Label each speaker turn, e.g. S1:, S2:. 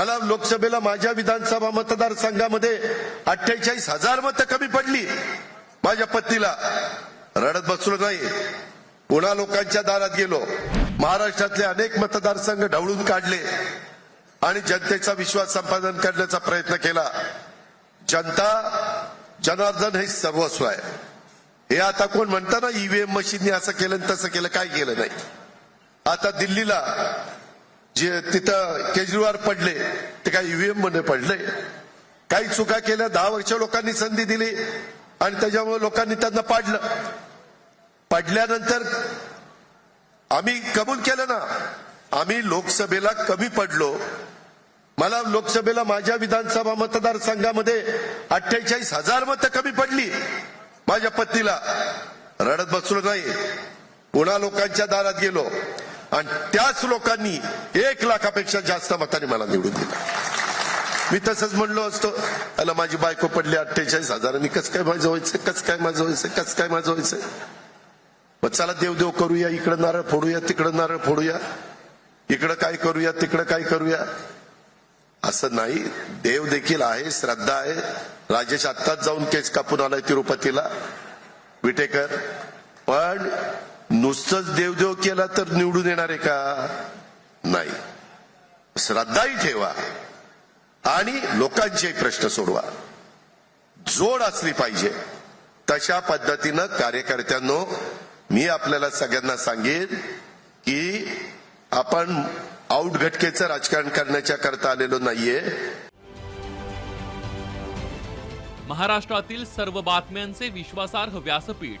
S1: मला लोकसभेला माझ्या विधानसभा मतदारसंघामध्ये अठ्ठेचाळीस हजार मतं कमी पडली. माझ्या पत्नीला रडत बसलो नाही. पुन्हा लोकांच्या दारात गेलो. महाराष्ट्रातले अनेक मतदारसंघ ढवळून काढले आणि जनतेचा विश्वास संपादन करण्याचा प्रयत्न केला. जनता जनार्दन हे सर्वस्व आहे. हे आता कोण म्हणता ना ईव्हीएम मशीनने असं केलं आणि तसं केलं काय केलं नाही. आता दिल्लीला जे तिथं केजरीवाल पडले ते काय ईव्हीएममध्ये पडले. काही चुका केल्या दहा वर्ष लोकांनी संधी दिली आणि त्याच्यामुळे लोकांनी त्यांना पाडलं. पडल्यानंतर आम्ही कबूल केलं ना आम्ही लोकसभेला कमी पडलो. मला लोकसभेला माझ्या विधानसभा मतदारसंघामध्ये अठ्ठेचाळीस हजार मतं कमी पडली. माझ्या पत्नीला. रडत बसलो नाही. पुन्हा लोकांच्या दारात गेलो. आणि त्याच लोकांनी एक लाखापेक्षा जास्त मताने मला निवडून दिलं. मी तसंच म्हणलो असतो अला माझी बायको पडली अठ्ठेचाळीस हजारांनी कस काय माझं व्हायचं? कस काय माझं व्हायचं? कस काय माझं व्हायचं? मग चला देवदेव करूया इकडं नारळ फोडूया तिकडं नारळ फोडूया. इकडं काय करूया तिकडं काय करूया? असं नाही. देव देखील आहे श्रद्धा आहे. राजेश आत्ताच जाऊन केस कापून आलाय तिरुपतीला. विटेकर. पण नुसतंच देवदेव केला तर निवडून येणार आहे का? नाही. श्रद्धाही ठेवा. आणि लोकांचे प्रश्न सोडवा. जोड असली पाहिजे. तशा पद्धतीनं कार्यकर्त्यांनो मी आपल्याला सगळ्यांना सांगेन की आपण आउटघटकेचं राजकारण करण्याच्या करता आलेलो नाहीये.
S2: महाराष्ट्रातील सर्व बातम्यांचे विश्वासार्ह व्यासपीठ.